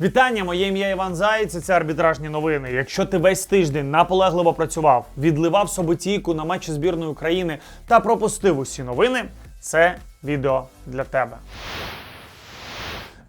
Вітання, моє ім'я Іван Заєць, і це арбітражні новини. Якщо ти весь тиждень наполегливо працював, відливав собутійку на матчі збірної України та пропустив усі новини, це відео для тебе.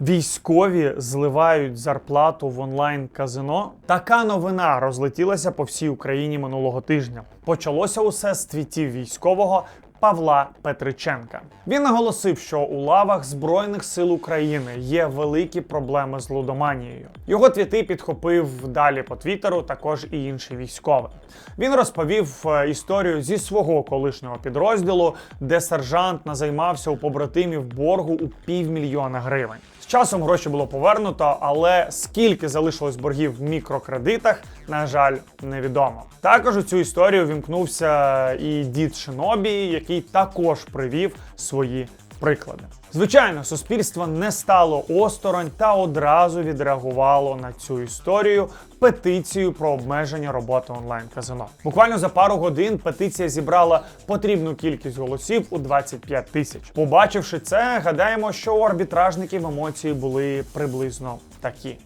Військові зливають зарплату в онлайн казино. Така новина розлетілася по всій Україні минулого тижня. Почалося усе з твітів військового Павла Петриченка. Він наголосив, що у лавах Збройних сил України є великі проблеми з лудоманією. Його твіти підхопив далі по твіттеру, також і інший військовий. Він розповів е, історію зі свого колишнього підрозділу, де сержант назаймався у побратимів боргу у півмільйона гривень. З часом гроші було повернуто, але скільки залишилось боргів в мікрокредитах, на жаль, невідомо. Також у цю історію вімкнувся і дід Шинобі, який також привів свої приклади. Звичайно, суспільство не стало осторонь та одразу відреагувало на цю історію петицію про обмеження роботи онлайн казино. Буквально за пару годин петиція зібрала потрібну кількість голосів у 25 тисяч. Побачивши це, гадаємо, що у арбітражників емоції були приблизно такі.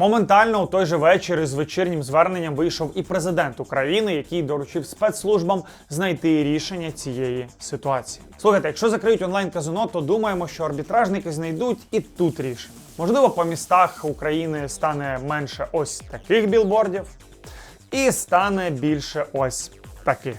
Моментально у той же вечір із вечірнім зверненням вийшов і президент України, який доручив спецслужбам знайти рішення цієї ситуації. Слухайте, якщо закриють онлайн казино, то думаємо, що арбітражники знайдуть і тут рішення. Можливо, по містах України стане менше ось таких білбордів, і стане більше ось таких.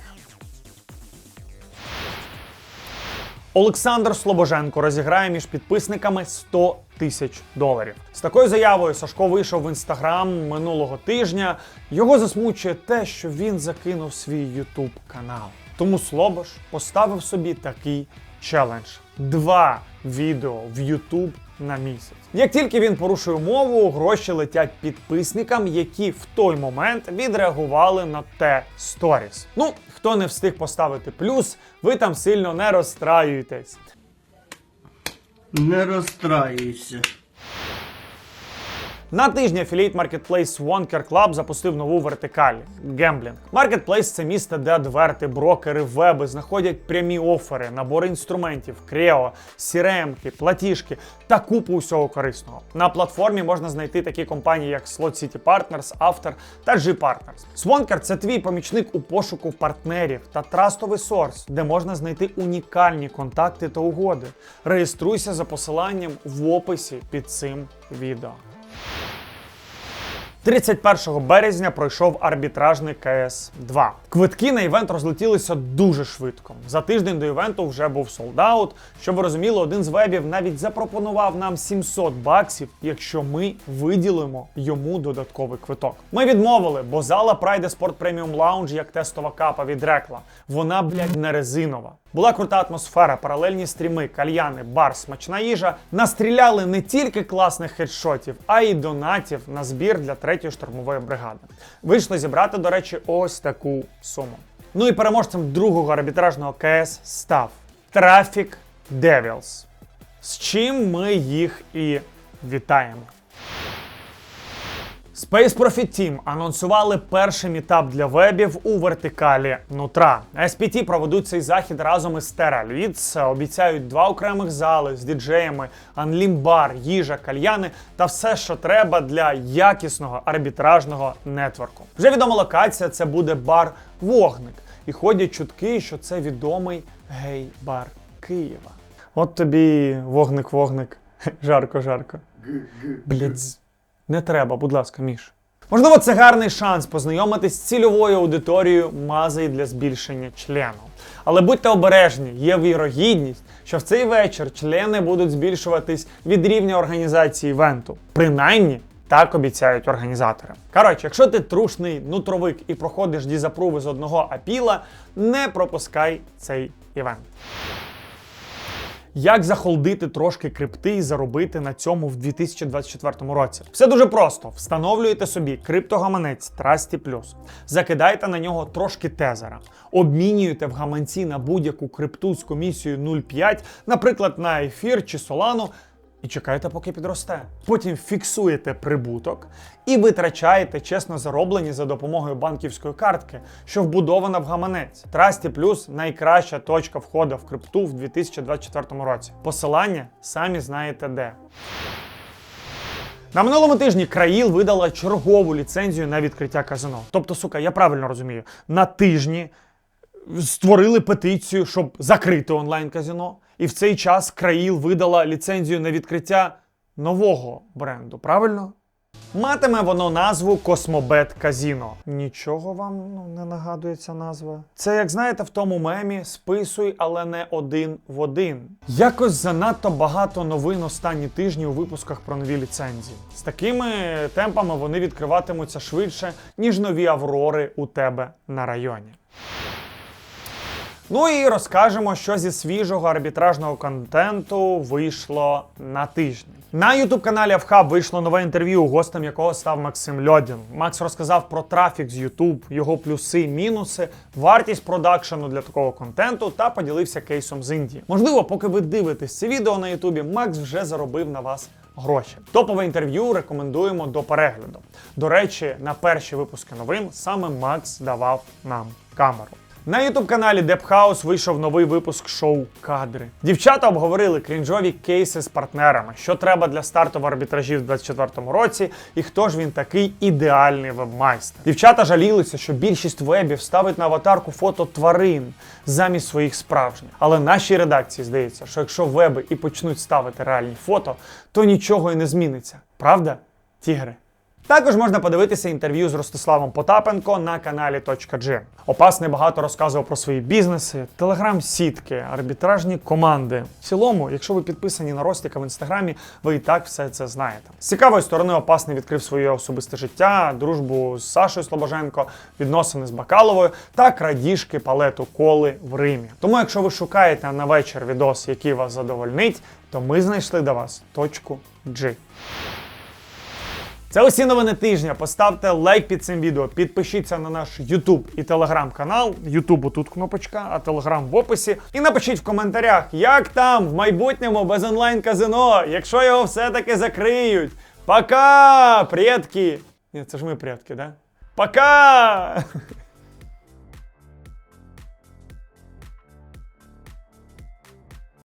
Олександр Слобоженко розіграє між підписниками 100 тисяч доларів. З такою заявою Сашко вийшов в інстаграм минулого тижня. Його засмучує те, що він закинув свій Ютуб канал. Тому Слобош поставив собі такий челендж: два відео в Ютуб на місяць. Як тільки він порушує мову, гроші летять підписникам, які в той момент відреагували на те сторіс. Ну, хто не встиг поставити плюс, ви там сильно не розстраюєтесь. Не розстраюйся. На тижні афілієт Marketplace Wonker Club запустив нову вертикаль гемблінг. Marketplace – це місце, де адверти, брокери, веби знаходять прямі офери, набори інструментів, крео, сіремки, платіжки та купу усього корисного. На платформі можна знайти такі компанії, як Slot City Partners, After та G-Partners. Swonker – це твій помічник у пошуку партнерів та трастовий сорс, де можна знайти унікальні контакти та угоди. Реєструйся за посиланням в описі під цим відео. 31 березня пройшов арбітражний КС 2 Квитки на івент розлетілися дуже швидко. За тиждень до івенту вже був солдаут. Щоб ви розуміли, один з вебів навіть запропонував нам 700 баксів, якщо ми виділимо йому додатковий квиток. Ми відмовили, бо зала Pride Sport Premium Lounge як тестова капа відрекла. Вона, блядь, не резинова. Була крута атмосфера, паралельні стріми, кальяни, бар, смачна їжа. Настріляли не тільки класних хедшотів, а й донатів на збір для третьої штурмової бригади. Вийшли зібрати, до речі, ось таку суму. Ну і переможцем другого арбітражного КС став Traffic Devils. З чим ми їх і вітаємо. Space Profit Team анонсували перший мітап для вебів у вертикалі нутра. SPT проведуть цей захід разом із Terra Leads, Обіцяють два окремих зали з діджеями, анлімбар, їжа, кальяни та все, що треба для якісного арбітражного нетворку. Вже відома локація це буде бар Вогник. І ходять чутки, що це відомий гей-бар Києва. От тобі вогник-вогник. Жарко-жарко. Блядь. Не треба, будь ласка, Міш. Можливо, це гарний шанс познайомитись з цільовою аудиторією мази для збільшення члену. Але будьте обережні, є вірогідність, що в цей вечір члени будуть збільшуватись від рівня організації івенту. Принаймні, так обіцяють організатори. Коротше, якщо ти трушний нутровик і проходиш дізапруви з одного апіла, не пропускай цей івент. Як захолдити трошки крипти і заробити на цьому в 2024 році? Все дуже просто: встановлюєте собі криптогаманець Trusty Plus, закидаєте на нього трошки тезера, обмінюєте в гаманці на будь-яку крипту з комісією 0,5, наприклад, на ефір чи Solano, і чекаєте, поки підросте. Потім фіксуєте прибуток і витрачаєте чесно зароблені за допомогою банківської картки, що вбудована в гаманець. Трасті плюс найкраща точка входу в крипту в 2024 році. Посилання самі знаєте де. На минулому тижні Країл видала чергову ліцензію на відкриття казино. Тобто, сука, я правильно розумію, на тижні створили петицію, щоб закрити онлайн-казино. І в цей час Країл видала ліцензію на відкриття нового бренду. Правильно? Матиме воно назву Космобет Казіно. Нічого вам ну, не нагадує ця назва. Це, як знаєте, в тому мемі списуй, але не один в один. Якось занадто багато новин останні тижні у випусках про нові ліцензії. З такими темпами вони відкриватимуться швидше, ніж нові аврори у тебе на районі. Ну і розкажемо, що зі свіжого арбітражного контенту вийшло на тижні. На ютуб каналі Авхаб вийшло нове інтерв'ю, гостем якого став Максим Льодін. Макс розказав про трафік з Ютуб, його плюси, мінуси, вартість продакшену для такого контенту та поділився кейсом з Індії. Можливо, поки ви дивитесь це відео на Ютубі, Макс вже заробив на вас гроші. Топове інтерв'ю рекомендуємо до перегляду. До речі, на перші випуски новин саме Макс давав нам камеру. На ютуб-каналі Депхаус вийшов новий випуск шоу Кадри. Дівчата обговорили крінжові кейси з партнерами, що треба для старту в арбітражі в 2024 році, і хто ж він такий ідеальний вебмайстер. Дівчата жалілися, що більшість вебів ставить на аватарку фото тварин замість своїх справжніх. Але нашій редакції здається, що якщо веби і почнуть ставити реальні фото, то нічого і не зміниться. Правда, тігри? Також можна подивитися інтерв'ю з Ростиславом Потапенко на каналі .g. Опасний багато розказував про свої бізнеси, телеграм-сітки, арбітражні команди. В цілому, якщо ви підписані на Ростіка в інстаграмі, ви і так все це знаєте. З цікавої сторони опасний відкрив своє особисте життя, дружбу з Сашою Слобоженко, відносини з Бакаловою та крадіжки палету коли в Римі. Тому, якщо ви шукаєте на вечір відос, який вас задовольнить, то ми знайшли до вас точку G. Це усі новини тижня. Поставте лайк під цим відео, підпишіться на наш YouTube і Telegram канал. YouTube тут кнопочка, а Telegram в описі. І напишіть в коментарях, як там в майбутньому без онлайн казино, якщо його все-таки закриють. Пока, предки! Ні, це ж ми предки, да? Пока!